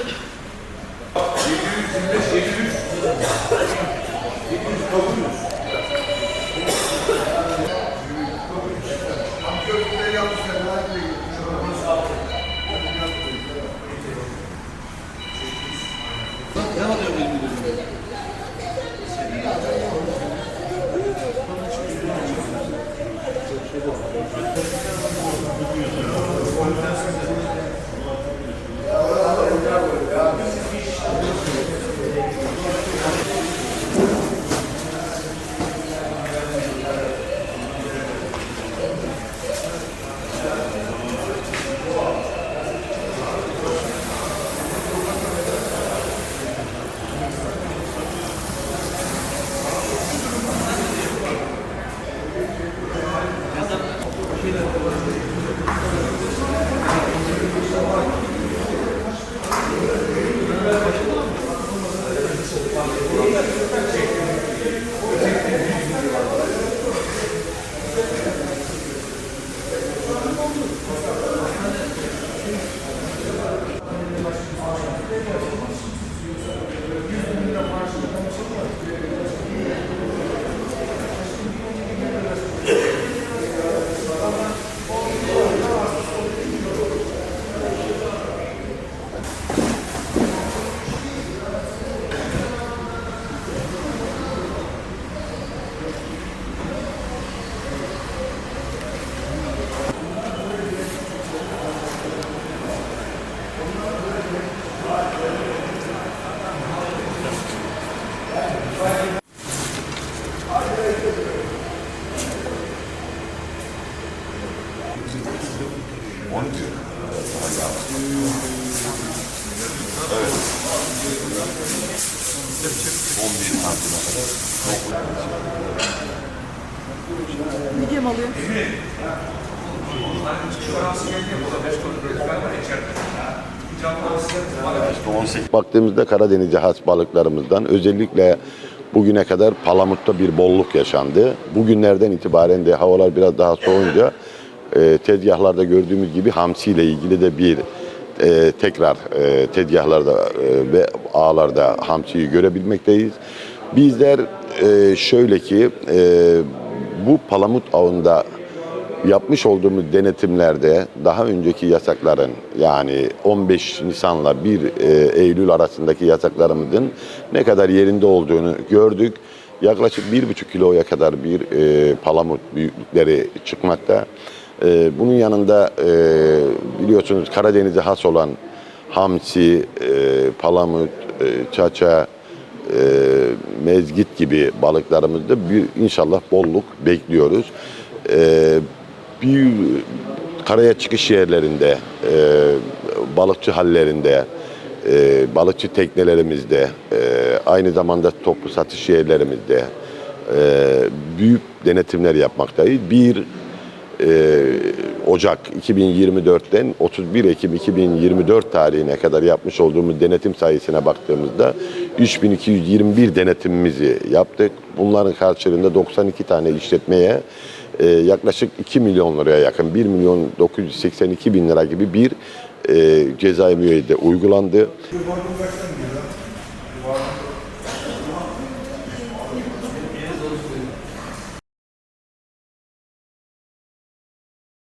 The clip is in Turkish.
725, 700, 700, 900. Evet. 11 santim. Medium alıyor. İşte 18 Baktığımızda Karadeniz'e has balıklarımızdan özellikle bugüne kadar palamutta bir bolluk yaşandı. Bugünlerden itibaren de havalar biraz daha soğunca e, tezgahlarda gördüğümüz gibi hamsi ile ilgili de bir e, tekrar e, tezgahlarda e, ve ağlarda hamsiyi görebilmekteyiz. Bizler e, şöyle ki e, bu palamut avında yapmış olduğumuz denetimlerde daha önceki yasakların yani 15 Nisan'la 1 e, Eylül arasındaki yasaklarımızın ne kadar yerinde olduğunu gördük. Yaklaşık 1,5 kiloya kadar bir e, palamut büyüklükleri çıkmakta. E, bunun yanında e, biliyorsunuz Karadeniz'e has olan hamsi, e, palamut, e, çaça, e, mezgit gibi balıklarımızda bir inşallah bolluk bekliyoruz. E, bir karaya çıkış yerlerinde, e, balıkçı hallerinde, e, balıkçı teknelerimizde, aynı zamanda toplu satış yerlerimizde e, büyük denetimler yapmaktayız. Bir e, Ocak 2024'ten 31 Ekim 2024 tarihine kadar yapmış olduğumuz denetim sayısına baktığımızda 3221 denetimimizi yaptık. Bunların karşılığında 92 tane işletmeye e, yaklaşık 2 milyon liraya yakın 1 milyon 982 bin lira gibi bir e, cezai müeyyide uygulandı.